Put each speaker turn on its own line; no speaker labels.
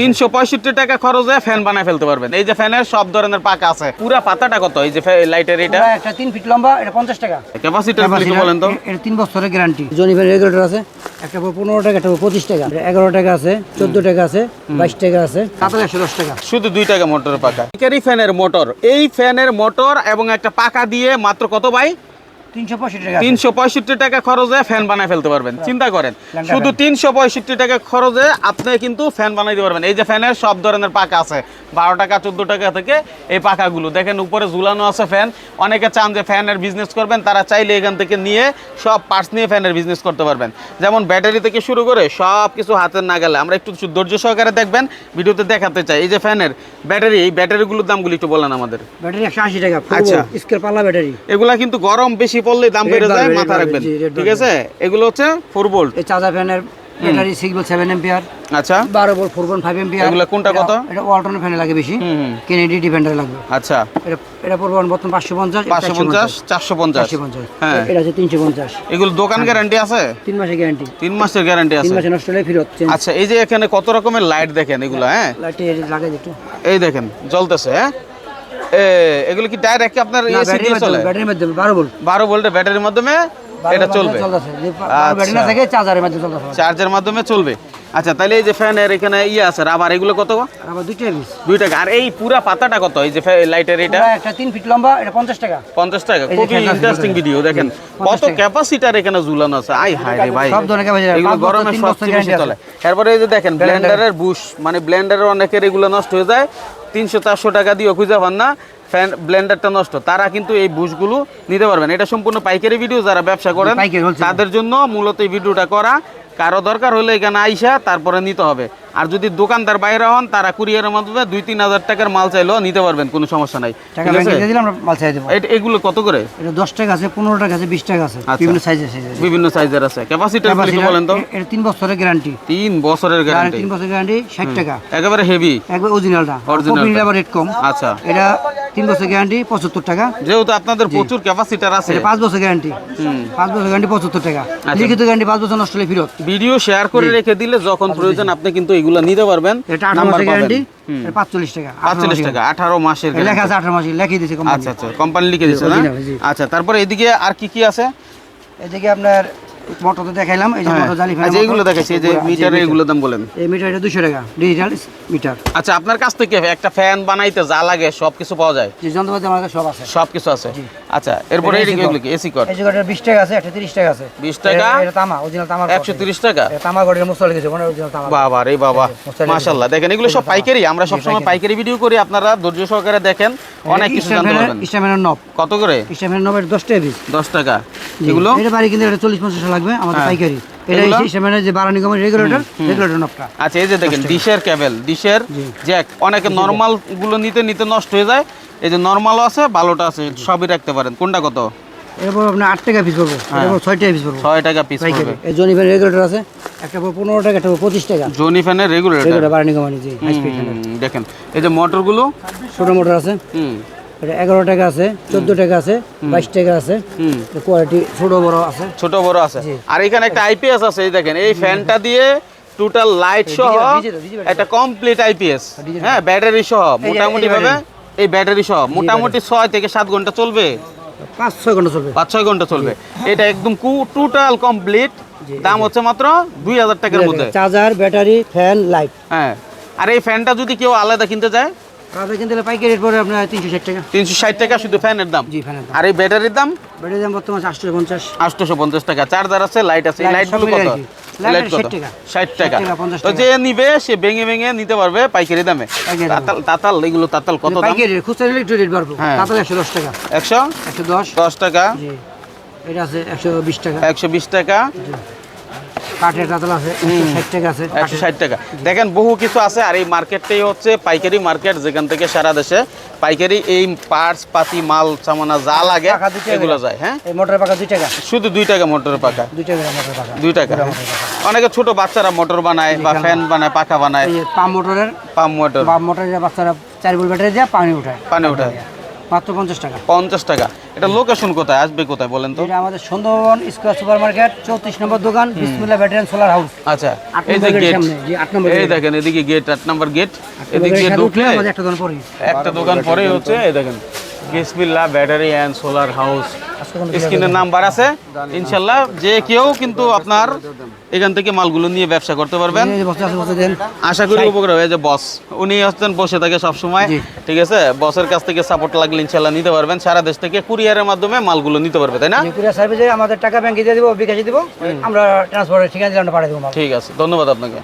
তিনশো পঁয়ষট্টি টাকা খরচে ফ্যান বানায় ফেলতে পারবেন। এই যে ফ্যানের সব ধরনের পাকা আছে। পুরা পাতাটা কত? এই যে লাইটের এটা?
একটা তিন ফিট লম্বা এটা পঞ্চাশ টাকা।
ক্যাপাসিটার বলেন তো।
এটা তিন বছরের গ্যারান্টি জনিফের রেগুলেটর আছে। একটা পনেরো টাকা একটা পঁচিশ টাকা। এগারো টাকা আছে চোদ্দ টাকা আছে বাইশ টাকা আছে সাতাশ একশো দশ টাকা।
শুধু দুই টাকা মোটরের পাকা। ফ্যানের মোটর এই ফ্যানের মোটর এবং একটা পাকা দিয়ে মাত্র কত ভাই?
তিনশো পঁয়ষট্টি টাকা
খরচে ফ্যান বানায় ফেলতে পারবেন চিন্তা করেন। শুধু তিনশো পঁয়ষট্টি টাকা খরচে আপনি কিন্তু ফ্যান বানাইতে পারবেন। এই যে ফ্যানের সব ধরনের পাকা আছে বারো টাকা চোদ্দ টাকা থেকে এই পাকাগুলো দেখেন উপরে ঝুলানো আছে ফ্যান। অনেকে চান যে ফ্যানের বিজনেস করবেন তারা চাইলে এখান থেকে নিয়ে সব পার্টস নিয়ে ফ্যানের বিজনেস করতে পারবেন। যেমন ব্যাটারি থেকে শুরু করে সব কিছু হাতের না গেলে আমরা একটু ধৈর্য সহকারে দেখবেন ভিডিওতে দেখাতে চাই। এই যে ফ্যানের ব্যাটারি এই ব্যাটারিগুলোর দামগুলো একটু বলেন আমাদের।
ব্যাটারি একশো আশি টাকা
আচ্ছা।
স্কেল পাল্লা ব্যাটারি
এগুলা কিন্তু গরম বেশি পড়লে দাম বেড়ে যায় মাথা রাখবেন। ঠিক আছে? এগুলো হচ্ছে ফোর ভোল্ট
এই চার্জার ফ্যানের battery six volt seven ampere
আচ্ছা।
বারো volt four point five ampere
এগুলা কোনটা কত?
এটা ওয়ালটন ফ্যানে লাগে বেশি। কেনেডি ডিফেন্ডার লাগবে।
আচ্ছা।
এটা এটা পড়বে বর্তমান পাঁচশো পঞ্চাশ
পাঁচশো পঞ্চাশ চারশো পঞ্চাশ। হ্যাঁ।
এটা হচ্ছে তিনশো পঞ্চাশ।
এগুলো দোকান গ্যারান্টি আছে?
তিন মাসের গ্যারান্টি
তিন মাসের গ্যারান্টি আছে।
তিন
আছে
মাসে নষ্ট হলে ফেরত
আচ্ছা এই যে এখানে কত রকমের লাইট দেখেন এগুলো হ্যাঁ।
লাইটে লাগাই একটু
এই দেখেন জ্বলতেছে হ্যাঁ? এগুলো কি ডাইরেক্ট আপনার এসি দিয়ে চলে?
ব্যাটারির মাধ্যমে বারো ভোল্ট।
বারো ভোল্টের ব্যাটারির মাধ্যমে এটা চলবে।
চলতেছে। ব্যাটারি না
আচ্ছা।
থাকে চার্জারের মাধ্যমে চলতেছে।
চার্জের মাধ্যমে চলবে। আচ্ছা তাহলে এই যে ফ্যানের এখানে ইয়ে আছে রাবার এগুলো কত?
আর আবার দুইটা পিস
দুই টাকা আর এই পুরা পাতাটা কত? এই যে লাইটের এটা?
একটা তিন ফিট লম্বা এটা পঞ্চাশ টাকা।
পঞ্চাশ টাকা। খুবই ইন্টারেস্টিং ভিডিও দেখেন। কত
টাকা।
ক্যাপাসিটার এখানে ঝুলানো আছে? আই হায় রে ভাই।
সব ধরনের capacity,
এগুলো গরমে
তিন
সব বেশি চলে। এরপরে এই যে দেখেন ব্লেন্ডারের বুশ মানে ব্লেন্ডারের অনেকের এগুলো নষ্ট হয়ে যায়। তিনশো চারশো টাকা দিয়ে খুঁজে পান না ফ্যান ব্লেন্ডারটা নষ্ট। তারা কিন্তু এই বুশগুলো নিতে পারবেন। এটা সম্পূর্ণ পাইকারি ভিডিও যারা ব্যবসা করেন তাদের জন্য মূলত এই ভিডিওটা করা। কারও দরকার হলে এখানে আইসা তারপরে নিতে হবে। আর যদি দোকানদার বাইরে হন তারা কুরিয়ারের মাধ্যমে দুই তিন হাজার টাকার মাল চাইলেও নিতে পারবেন কোনো সমস্যা নাই। এগুলো কত করে?
দশ টাকা আছে পনেরো টাকা আছে বিশ টাকা আছে
আচ্ছা।
বিভিন্ন সাইজের
বিভিন্ন সাইজের আছে। ক্যাপাসিটার একটু বলেন তো।
এটা তিন বছরের গ্যারান্টি
তিন বছরের গ্যারান্টি
তিন বছরের গ্যারান্টি ষাট টাকা।
একেবারে হেভি
একবার অরিজিনালটা আবার রেট কম।
আচ্ছা।
এটা তিন বছর গ্যারান্টি পঁচাত্তর টাকা।
যেহেতু আপনাদের প্রচুর ক্যাপাসিটার আছে।
পাঁচ বছর গ্যারান্টি পাঁচ বছর গ্যারান্টি পঁচাত্তর টাকা।
আচ্ছা।
লিখিত গ্যারান্টি পাঁচ বছর নষ্ট হলে ফেরত।
ভিডিও শেয়ার করে রেখে দিলে যখন প্রয়োজন আপনি কিন্তু এগুলো নিতে পারবেন
এটা আঠারো মাসের গ্যারান্টি পাঁচচল্লিশ টাকা
পাঁচচল্লিশ টাকা আঠারো মাসের
লেখা আছে আঠারো মাসে লেখিয়ে দিয়েছে কোম্পানি
আচ্ছা আচ্ছা কোম্পানি লিখে দিচ্ছে না? আচ্ছা তারপরে এদিকে আর কি কি আছে?
এদিকে আপনার মোটর তো দেখাইলাম এই যে
হ্যাঁ।
মোটর জালি
আচ্ছা এইগুলো দেখাচ্ছি এই যে মিটারে এগুলো দাম বলেন।
এই মিটার এটা দুশো টাকা ডিজিটাল মিটার
আচ্ছা আপনার কাছ থেকে একটা ফ্যান বানাইতে যা লাগে সব কিছু পাওয়া যায়?
যে যন্ত্রপাতি আমার কাছে সব আছে।
সব কিছু আছে আচ্ছা এরপরে
AC
এগুলো কি? এসি কট
এই যে বিশ টাকা আছে একটা তিরিশ টাকা আছে।
20 টাকা?
এটা- তামা অরিজিনাল তামা
একশো তিরিশ টাকা?
তামা গড়ের মানে অরিজিনাল তামা
বাবা রে বাবা। মাশাল্লাহ দেখেন এগুলো সব পাইকারি আমরা সবসময় পাইকারি। ভিডিও করি আপনারা ধৈর্য সহকারে দেখেন অনেক কিছু জানতে পারবেন।
স্টামেনের নব
কত করে?
স্টামেনের নবের দশ টাকা পিস।
দশ টাকা। এগুলো?
এটা বাড়ি কিন্তু এটা চল্লিশ পঞ্চাশ টাকা লাগবে আমাদের
হ্যাঁ।
পাইকারি। এটা
এগুলো?
স্টামেনের যে বারানি গমের রেগুলেটর রেগুলেটর নবটা
আচ্ছা এই যে দেখেন ডিশের কেবল ডিশের জ্যাক অনেকে নর্মালগুলো নিতে নিতে নষ্ট হয়ে যায়। এই যে নর্মালও আছে ভালোটা আছে সবই রাখতে পারেন। কোনটা কত?
এরপর আপনার আট টাকা পিস পড়ব।
হ্যাঁ।
এরপর ছয় টাকা পিস পড়ব।
ছয় টাকা পিস পড়বে।
এই জনিফের রেগুলেটর আছে। একটা পর পনেরো টাকা একটা পঁচিশ টাকা।
জনি ফ্যানের রেগুলেটর
রেগুলেটর বারানি জি
দেখেন এই যে মোটরগুলো
ছোট মোটর আছে।
হুম।
এটা এগারো টাকা আছে চোদ্দ টাকা আছে বাইশ টাকা আছে। কোয়ালিটি ছোট বড় আছে।
ছোট বড় আছে। আর এখানে একটা আইপিএস আছে এই দেখেন এই ফ্যানটা দিয়ে টোটাল লাইট সহ একটা কমপ্লিট আইপিএস হ্যাঁ ব্যাটারি সহ মোটামুটি ভাবে এই ব্যাটারি সহ মোটামুটি ছয় থেকে সাত ঘণ্টা চলবে?
পাঁচ ছয় ঘণ্টা চলবে।
পাঁচ ছয় ঘণ্টা চলবে। এটা একদম টোটাল কমপ্লিট দাম হচ্ছে মাত্র দুই হাজার টাকার মধ্যে।
চার্জার ব্যাটারি ফ্যান লাইট
হ্যাঁ। আর এই ফ্যানটা যদি কেউ আলাদা কিনতে যায়
চার্জার কিনতে হলে পাইকারি রেট পড়ে আপনার তিনশো ষাট টাকা।
তিনশো ষাট টাকা শুধু ফ্যানের দাম?
জি ফ্যানের দাম।
আর এই ব্যাটারির দাম?
ব্যাটারি দাম বর্তমান আটশো পঞ্চাশ।
আটশোশো পঞ্চাশ টাকা। চার্জার আছে লাইট আছে লাইট
সব
কত? লাইট ষাট টাকা।
60 টাকা, 50
তো যে নিবে সে ভেঙে ভেঙে নিতে পারবে পাইকারি দামে। তাতাল তাতাল এগুলো তাতাল কত দাম?
পাইকারি খুচরা নিলে একটু রেট বাড়বো।
হ্যাঁ।
একশো দশ টাকা।
একশো?
একশো দশ।
দশ টাকা।
এটা আছে একশো বিশ টাকা।
একশো বিশ টাকা।
কাঠের তাতাল আছে ষাট টাকা আছে।
একশো ষাট টাকা। দেখেন বহু কিছু আছে আর এই মার্কেটটাই হচ্ছে পাইকারি মার্কেট যেখান থেকে সারা দেশে পাইকারি এই পার্টস পাতি মাল সামানা যা লাগে এগুলো যায় হ্যাঁ?
এই মোটরের পাকা দুই টাকা।
শুধু দুই টাকা মোটরের পাকা।
দুই টাকা মোটরের পাকা।
দুই টাকা অনেকে ছোট বাচ্চারা মোটর বানায় বা ফ্যান বানায় পাখা বানায়।
পাম্প মোটরের
পাম্প মোটর।
পাম্প মোটরের বাচ্চারা চার বল ব্যাটারি দিয়ে পানি উঠায়।
পানি ওঠায়
মাত্র পঞ্চাশ টাকা।
পঞ্চাশ টাকা। এটা লোকেশন কোথায়? আসবে কোথায় বলেন তো?
এটা আমাদের সুন্দরবন স্কোয়ার সুপার মার্কেট চৌত্রিশ নম্বর দোকান বিসমুল্লাহ ব্যাটারিয়ান সোলার হাউস
আচ্ছা এই যে গেট
জি, আট নম্বর
এই দেখেন এদিকে গেট আট নম্বর গেট এদিকে দিয়ে ঢুকলে
আমাদের একটা দোকান পরে
একটা দোকান পরেই হচ্ছে এই দেখেন Bismillah battery and solar house স্ক্রিনের নাম্বার আছে। ইনশাল্লাহ যে কেউ কিন্তু আপনার এখান থেকে মালগুলো নিয়ে ব্যবসা করতে পারবেন। আশা করি উপকার হবে। যে বস উনি আসতেন বসে থাকে
সবসময়।
ঠিক আছে? বসের কাছ থেকে সাপোর্ট লাগলে ইনশাল্লাহ নিতে পারবেন। সারা দেশ থেকে কুরিয়ারের মাধ্যমে মালগুলো নিতে পারবে তাই না?
কুরিয়ার সার্ভিসে আমাদের টাকা ব্যাংকে দিয়ে দিব বিকাশে দিব। আমরা ট্রান্সফার ঠিকানা দিলে আমরা পাঠিয়ে দেবো
ঠিক আছে। ধন্যবাদ আপনাকে।